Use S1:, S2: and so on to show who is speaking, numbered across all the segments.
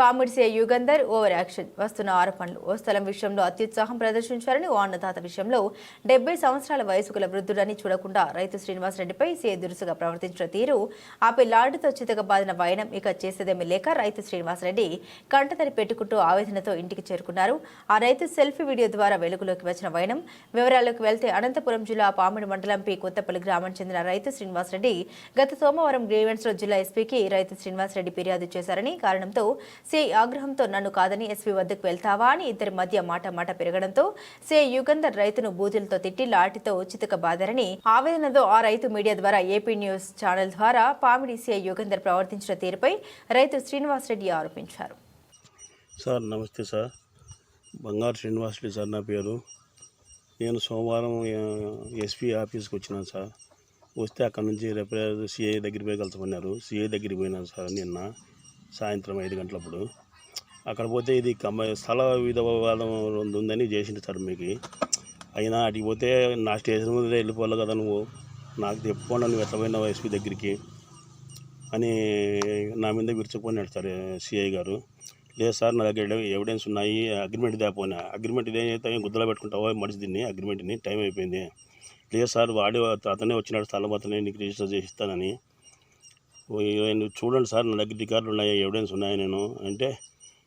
S1: పాముడిసే Yugandhar over action. వస్తున్న ఆరోపణలు ఓ స్థలం విషయంలో అత్యుత్సాహం ప్రదర్శించారని ఓ అన్నదాత విషయంలో డెబ్బై సంవత్సరాల వయసు గల వృద్ధుడని చూడకుండా రైతు శ్రీనివాసరెడ్డిపై సే దురుసుగా ప్రవర్తించిన తీరు ఆపై చితక బాధిన వైనం ఇక చేసేదేమీ లేక రైతు శ్రీనివాసరెడ్డి కంటతడి పెట్టుకుంటూ ఆవేదనతో ఇంటికి చేరుకున్నారు. ఆ రైతు సెల్ఫీ వీడియో ద్వారా వెలుగులోకి వచ్చిన వైనం. వివరాల్లోకి వెళ్తే అనంతపురం జిల్లా పామిడి మండలం పి కొత్తపల్లి గ్రామానికి చెందిన రైతు శ్రీనివాసరెడ్డి గత సోమవారం గ్రీవెన్స్లో జిల్లా ఎస్పీకి రైతు శ్రీనివాసరెడ్డి ఫిర్యాదు చేశారని కారణంతో సిఐ ఆగ్రహంతో నన్ను కాదని ఎస్పీ వద్దకు వెళ్తావా అని ఇద్దరి మధ్య మాట మాట పెరగడంతో సిఐ యుగంధర్ రైతును బూతులతో తిట్టి లాఠీతో ఉచితక బాధరని ఆవేదనతో ఆ రైతు మీడియా ద్వారా ఏపీ న్యూస్ ఛానల్ ద్వారా పామిడి సిఐ యుగంధర్ ప్రవర్తించిన తీరుపై రైతు శ్రీనివాసరెడ్డి ఆరోపించారు.
S2: సార్ నమస్తే సార్. బంగారు శ్రీనివాసులు సార్ నా పేరు. నేను సోమవారం ఎస్పీ ఆఫీస్కి వచ్చినాను సార్. వస్తే అక్కడ నుంచి రిపేర్ సిఐ దగ్గర పోయి కలుసుకున్నారు. సిఐ దగ్గరికి పోయినాను సార్ నిన్న. సాయంత్రం ఐదు గంటలప్పుడు. అక్కడ పోతే ఇది కమ్మ స్థల వివాదం ఉందని చేసింది సార్ మీకు. అయినా అటు పోతే నా స్టేషన్ ముందే వెళ్ళిపోవాలి కదా నువ్వు. నాకు చెప్పుకోండి నువ్వు ఎట్లా పోయినావు ఎస్పీ దగ్గరికి? అని నా మీద విరుచుకుపోయినాడు సార్ సిఐ గారు. లేదు సార్ నా దగ్గర ఎవిడెన్స్ ఉన్నాయి అగ్రిమెంట్ దాపోయినా అగ్రిమెంట్ ఇదేదైతే గుద్దలో పెట్టుకుంటావో మడిచి దీన్ని అగ్రిమెంట్ని టైం అయిపోయింది. లేదు సార్ వాడి అతనే వచ్చినాడు స్థలం అతనే నీకు రిజిస్టర్ చేసి ఇస్తానని. నువ్వు చూడండి సార్ నా దగ్గర రికార్డులు ఉన్నాయి ఎవిడెన్స్ ఉన్నాయి నేను. అంటే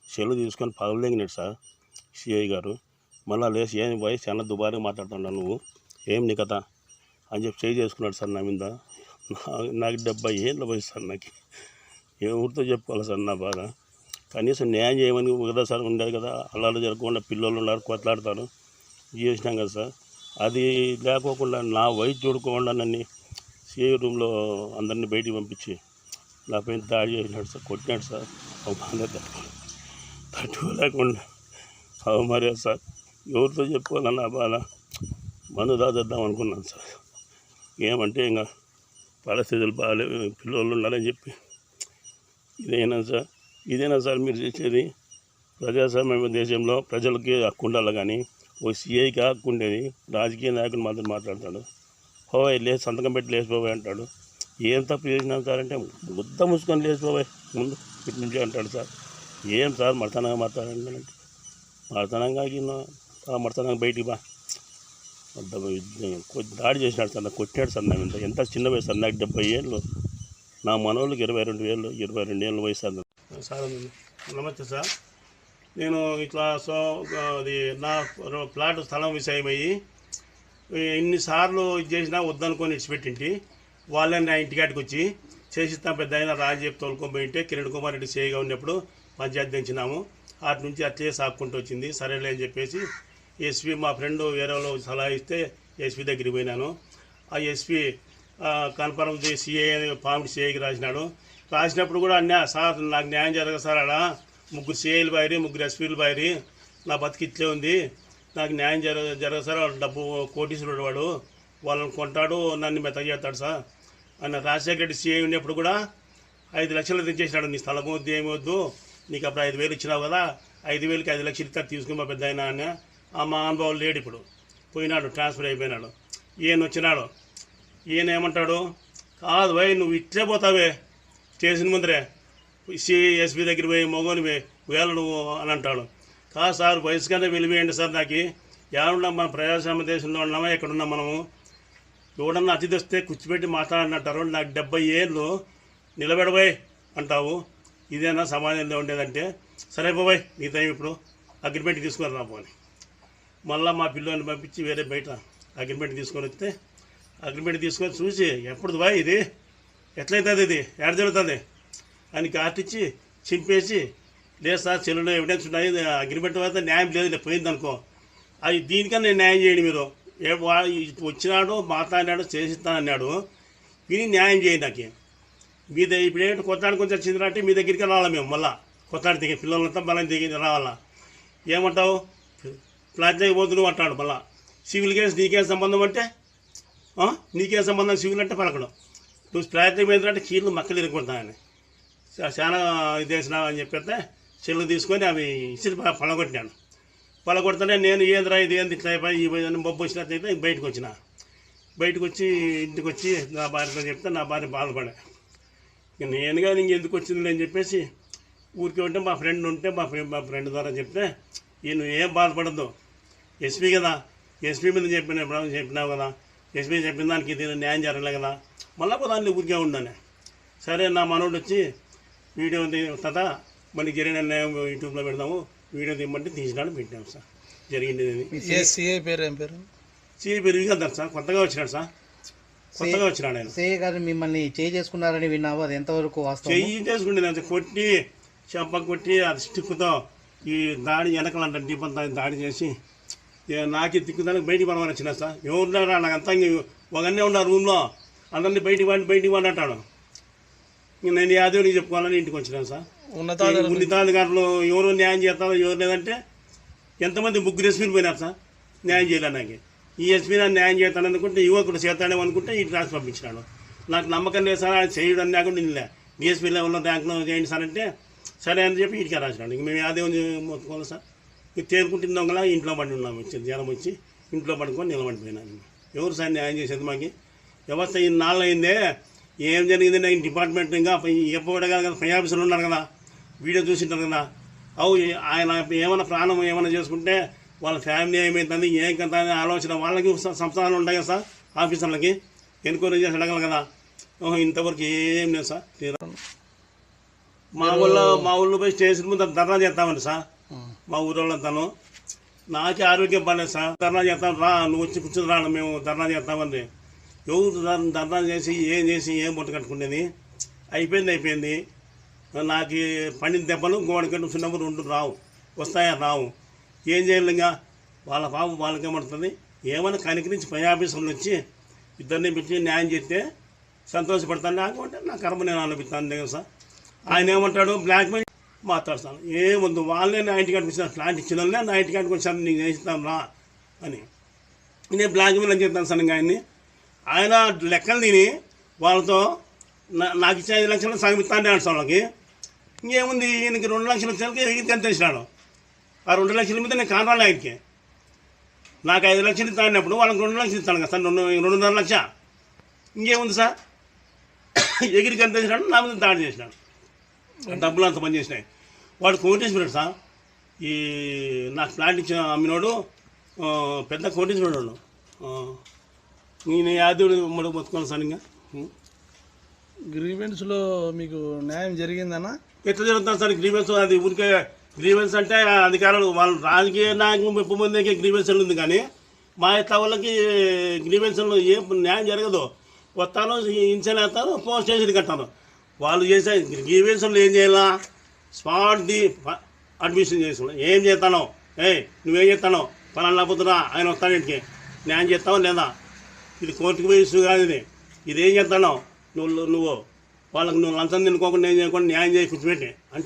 S2: సెలవు తీసుకొని పగలదగినాడు సార్ సిఐ గారు. మళ్ళీ లేచి ఏం పోయి చాలా దుబారుగా మాట్లాడుతున్నావు నువ్వు. ఏం నీ కథ? అని చెప్పి చేయి చేసుకున్నాడు సార్ నా మీద. నాకు డెబ్బై ఏళ్ళు వయసు సార్ నాకు. ఏ ఊరితో చెప్పుకోవాలి సార్ నా బాధ? కనీసం న్యాయం చేయమని కదా సార్ ఉండేది కదా. అల్లాలు జరగకుండా పిల్లలు ఉన్నారు కొట్లాడతారు. చేసినాం కదా సార్. అది లేకోకుండా నా వయసు చూడకుండా నన్ను సిఐ రూమ్లో అందరినీ బయటికి పంపించి నా పైన దాడి చేసినాడు సార్ కొట్టినాడు సార్ అవమానం తట్టుకో తట్టుకోలేకుండా అవమర్యాద సార్ ఎవరితో చెప్పుకోవాలన్న నా బాధ మందు దాచేద్దాం అనుకున్నాను సార్ ఏమంటే ఇంకా పరిస్థితులు బాగాలేవు పిల్లలు ఉండాలని చెప్పి. ఇదేనా సార్ ఇదేనా సార్ మీరు చేసేది ప్రజాస్వామ్య దేశంలో ప్రజలకి హక్కు ఉండాలి కానీ ఓ సీఐకి హక్కు ఉండేది రాజకీయ నాయకులు మాత్రం మాట్లాడతాడు పోవాయి లేదు సంతకం పెట్టి లేచిపోవాయి అంటాడు ఏం తప్పు చేసినాం సార్ అంటే ముద్ద మూసుకొని లేచిపోవాయి ముందు ఇటు నుంచి అంటాడు సార్. ఏం సార్ మడతనంగా మాట్లాడంటే అంటే. మడతనంగా ఆ మడతనంగా బయటికి బా. దాడి చేసినాడు సార్ నాకు కొట్టాడు సార్ నా మీద. ఎంత చిన్న వయసు సార్ నాకు డెబ్బై ఏళ్ళు. నా మనోళ్ళకి ఇరవై రెండు వేలు ఇరవై రెండు ఏళ్ళ వయసు సార్. సార్ నమస్తే సార్. నేను ఇట్లా సో అది నా ప్లాట్ స్థలం విషయమయ్యి ఎన్నిసార్లు ఇది చేసినా వద్దనుకొని ఇచ్చిపెట్టింటి వాళ్ళని నా ఇంటికాడికి వచ్చి చేసిస్తాం పెద్ద అయినా రాజీప్ తోలుకొని పోయింటే కిరణ్ కుమార్ రెడ్డి చేయగా ఉన్నప్పుడు పంచాయతీ దించినాము. అటు నుంచి అట్లే సాక్కుంటూ వచ్చింది. సరేలే అని చెప్పేసి ఎస్పీ మా ఫ్రెండ్ వేరే వాళ్ళు సలహా ఇస్తే ఎస్పీ దగ్గరికి పోయినాను. ఆ ఎస్పీ కన్ఫర్మ్ సిఏ పామిడి సిఐకి రాసినాడు. రాసినప్పుడు కూడా అన్నా సార్ నాకు న్యాయం జరగదు సార్ ఆడ. ముగ్గురు సిఐలు బాయరి ముగ్గురు ఎస్పీలు బాయరి. నా బతికి ఇట్లే ఉంది. నాకు న్యాయం జరగ జరగదు సార్ వాడు డబ్బు కోటీశ్వరుడు వాడు. వాళ్ళని కొంటాడు నన్ను మెత్తగా చేస్తాడు సార్. అన్న రాజశేఖర రెడ్డి సీఐ ఉన్నప్పుడు కూడా ఐదు లక్షలు తెచ్చేసినాడు. నీ స్థలం వద్దు ఏమి వద్దు. నీకు అప్పుడు ఐదు వేలు ఇచ్చినావు కదా. ఐదు వేలకి ఐదు లక్షలు ఇస్తా తీసుకుని మా పెద్ద ఆయన అని ఆ మా అనుభవం లేడు ఇప్పుడు. పోయినాడు ట్రాన్స్ఫర్ అయిపోయినాడు. ఈయన వచ్చినాడు. ఈయన ఏమంటాడు? కాదు భయ్ నువ్వు ఇట్లే పోతావే. చేసిన ముందరే. సిఎస్బి దగ్గర పోయి మగోని వేళ నువ్వు అని అంటాడు. కాదు సార్ వయసు కన్నా వెళ్ళిపోయండి సార్ నాకు. ఎవరున్నాం మన ప్రజాస్వామ్య దేశంలో ఉన్నామా? ఎక్కడున్నాం మనము? ఎవడన్నా అతిథి వస్తే కూర్చోబెట్టి మాట్లాడినట్టారు నాకు డెబ్బై ఏళ్ళు నిలబెడబోయ్ అంటావు. ఇదేనా సమాజంలో ఉండేదంటే సరే బాబాయ్ నీ టైం ఇప్పుడు అగ్రిమెంట్ తీసుకొని రా పోని. మళ్ళీ మా పిల్లోని పంపించి వేరే బయట అగ్రిమెంట్ తీసుకొని వస్తే అగ్రిమెంట్ తీసుకొని చూసి ఎప్పుడు బాయ్ ఇది? ఎట్లయితుంది ఇది? ఎక్కడ జరుగుతుంది? అని కాటిచ్చి చింపేసి లేదు సార్ చెల్లులో ఎవిడెన్స్ ఉన్నాయి అగ్రిమెంట్ అయితే న్యాయం లేదు పోయిందనుకో. అది దీనికన్నా నేను న్యాయం చేయండి మీరు. వచ్చినాడు మాట్లాడినాడు చేసిస్తానన్నాడు. విని న్యాయం చేయండి నాకు. మీ దగ్గర ఇప్పుడు ఏంటంటే కొత్తాడు కొంచెం వచ్చిందంటే మీ దగ్గరికి రావాలి మేము మళ్ళా? కొత్తాడు దిగి పిల్లలంతా మళ్ళీ దిగి రావాలా? ఏమంటావు? ఫ్లాట్ పోతు అంటాడు మళ్ళా. సివిల్ కేసు నీకేం సంబంధం అంటే? నీకేం సంబంధం సివిల్ అంటే పలకడం. నువ్వు ఫ్లాట్ మీద అంటే కీళ్ళు మక్కలు ఇరుక్కుంటానని చాలా ఇది వేసినావు అని చెప్పితే చెల్లు తీసుకొని అవి ఇచ్చి పడగొట్టినాను పలగొడుతుంటే నేను ఏందిరా ఇది ఏంది ఇట్లా అయిపోయి ఈ పోయి అని బొబ్బు వచ్చినట్లయితే బయటకు వచ్చిన. బయటకు వచ్చి ఇంటికి వచ్చి నా భార్యతో చెప్తే నా భార్య బాధపడే. నేను కానీ ఇంక ఎందుకు వచ్చింది అని చెప్పేసి ఊరికే ఉంటే మా ఫ్రెండ్ ఉంటే మా ఫ్రెండ్ మా ఫ్రెండ్ ద్వారా చెప్తే ఈ నువ్వు ఏం బాధపడద్దు. ఎస్పీ కదా. ఎస్పీ మీద చెప్పిన చెప్పినావు కదా. ఎస్పీ చెప్పిన దానికి దీని న్యాయం జరగలే కదా. మళ్ళా దాన్ని ఊరికే ఉన్నాను సరే నా మనోడు వచ్చి వీడియో తత మనకి జరిగిన న్యాయం యూట్యూబ్లో పెడదాము. వీడియో తీయమంటే తీసినాడు పెట్టాము సార్. జరిగింది
S3: సిఐ పేరు ఏం పేరు?
S2: కదా సార్. కొత్తగా వచ్చినాడు సార్. కొత్తగా వచ్చినాడు ఆయన.
S4: సేయ గారు మిమ్మల్ని చేయి చేసుకున్నారని విన్నావు. అది ఎంతవరకు
S2: చేసుకుంటే అది కొట్టి చెంప కొట్టి అది స్టిక్తో ఈ దాడి వెనకలంట దీపంతా దాడి చేసి నాకే దిక్కుదానికి బయటికి పడమని వచ్చిన సార్. ఎవరున్నారా నాకు అంతా ఒకనే ఉన్నారు రూమ్లో. అందరినీ బయటికి పండి బయటికి పండి అంటాడు. నేను యాదవ్కి చెప్పుకోవాలని ఇంటికి వచ్చినాను సార్.
S3: ఉన్నతాధికారులు.
S2: ఉన్నతాధికారులు ఎవరు న్యాయం చేస్తారో ఎవరు లేదంటే ఎంతమంది ముగ్గురు ఎస్పీలు పోయినారు సార్? న్యాయం చేయలేదు నాకు ఈ ఎస్పీ నాకు న్యాయం చేస్తాను అనుకుంటే యువకుడు చేస్తాడే అనుకుంటే ఈ రాసి పంపించినాడు. నాకు నమ్మకం లేదు సార్ ఆయన చేయడం లేకుండా నిన్నలే డిఎస్పీ లెవెల్లో ర్యాంక్లో చేయండి సార్ అంటే సరే అని చెప్పి ఇటుకే రాసినాడు. ఇంక మేము అదే మొత్తుకోవాలి సార్. మీరు తేరుకుంటుంది దొంగలా ఇంట్లో పడి ఉన్నాము వచ్చింది జ్వరం వచ్చి ఇంట్లో పడుకొని నిలబడిపోయినాను ఎవరు సార్ న్యాయం చేసేది మాకు? వ్యవస్థ ఈ నాళ్ళు అయిందే ఏం జరిగింది? నేను డిపార్ట్మెంట్ ఇంకా ఎప్పుడు కదా పై ఆఫీసర్లు ఉన్నారు కదా. వీడియో చూసింటారు కదా అవు ఆయన ఏమైనా ప్రాణం ఏమైనా చేసుకుంటే వాళ్ళ ఫ్యామిలీ ఏమవుతుంది ఏం కదా అనే ఆలోచన వాళ్ళకి స- సంస్థలు ఉంటాయి కదా సార్ ఆఫీసర్లకి ఎన్క్వైరీ చేసి అడగలి కదా. ఓహో ఇంతవరకు ఏం లేదు సార్ తీరా. మా ఊళ్ళో మా ఊళ్ళో పోయి స్టేషన్ ముందు ధర్నా చేస్తామండి సార్. మా ఊరోళ్ళంతాను. నాకే ఆరోగ్యం బాగాలేదు సార్ ధర్నా చేస్తాం రా నువ్వు వచ్చి కూర్చుని రా మేము ధర్నా చేస్తామని ఎవరు ధర్- ధర్నా చేసి ఏం చేసి ఏం పొట్టు కట్టుకునేది? అయిపోయింది అయిపోయింది. నాకు పండిన దెబ్బలు గోడ కట్టు చిన్నప్పుడు రెండు రావు. వస్తాయా? రావు. ఏం చేయాలి ఇంకా? వాళ్ళ పాపం వాళ్ళకి ఏమంటుంది ఏమైనా కనికరించి పై ఆఫీసులు వచ్చి ఇద్దరిని పెట్టి న్యాయం చేస్తే సంతోషపడతాను. లేకుంటే నా కర్మ నేను అనిపిస్తాను దగ్గర సార్ ఆయన ఏమంటాడు? బ్లాక్ మెయిల్ మాట్లాడతాను. ఏముంది? వాళ్ళే నా ఇంటికి కనిపిస్తాను ఫ్లాట్ ఇచ్చిన వాళ్ళే నా ఇంటికి కట్టుకొని నీకు చేస్తాను రా అని. నేను బ్లాక్ మెయిల్ అని చెప్తాను సార్ ఇంకా ఆయన్ని. ఆయన లెక్కలు తిని వాళ్ళతో నా- నాకు ఇచ్చే ఐదు లక్షలు సగం ఇస్తాను అంటే వాళ్ళకి. ఇంకేముంది? ఈయనకి రెండు లక్షలు వచ్చేసరికి ఈయనకి ఎంత ఇచ్చినాడు ఆ రెండు లక్షల మీద నేను కానాలి ఆయనకి. నాకు ఐదు లక్షలు ఇస్తానప్పుడు వాళ్ళకి రెండు లక్షలు ఇస్తాను కదా సార్ రెండు రెండున్నర లక్ష. ఇంకేముంది సార్? ఎగిరికి ఎంత చేసినాడు నా మీద దాడి చేసినాడు. డబ్బులు అంత పని చేసినాయి. వాడు కోటేశ్వరుడు సార్. ఈ నాకు ఫ్లాట్ ఇచ్చిన అమ్మినోడు పెద్ద కోటేశ్వరుడు నేను యాదవుడు మడుగు బతుకోవాలి సార్ ఇంకా. ఉం.
S3: మీకు న్యాయం జరిగిందన్నా?
S2: ఎట్లా జరుగుతుంది సార్ గ్రీవెన్స్ అది ఊరికే గ్రీవెన్స్ అంటే అధికారులు వాళ్ళు రాజకీయ నాయకులు మెప్పు మందికి గ్రీవెన్స్లు ఉంది కానీ మా ఇట్లా వాళ్ళకి గ్రీవెన్స్ ఏ న్యాయం జరగదు. వస్తాను ఇన్సెల్ వేస్తారు పోస్ట్ చేసి కట్టాను వాళ్ళు చేసే గ్రీవెన్స్లు ఏం చేయాలా? స్పాట్ది అడ్మిషన్ చేసుకోవాలి ఏం చేస్తాను? ఏ నువ్వేం చేస్తాను? పలానా లేకపోతున్నా ఆయన వస్తాడు ఇంటికి. న్యాయం చేస్తావు లేదా? ఇది కోర్టుకు పోయి ఇష్యూ కాదు ఇది. ఇది ఏం నువ్వు నువ్వు వాళ్ళకి నువ్వు లంచం తినుకోకుండా ఏం చేయకుండా న్యాయం చేసి కూర్చోబెట్టి. అంటే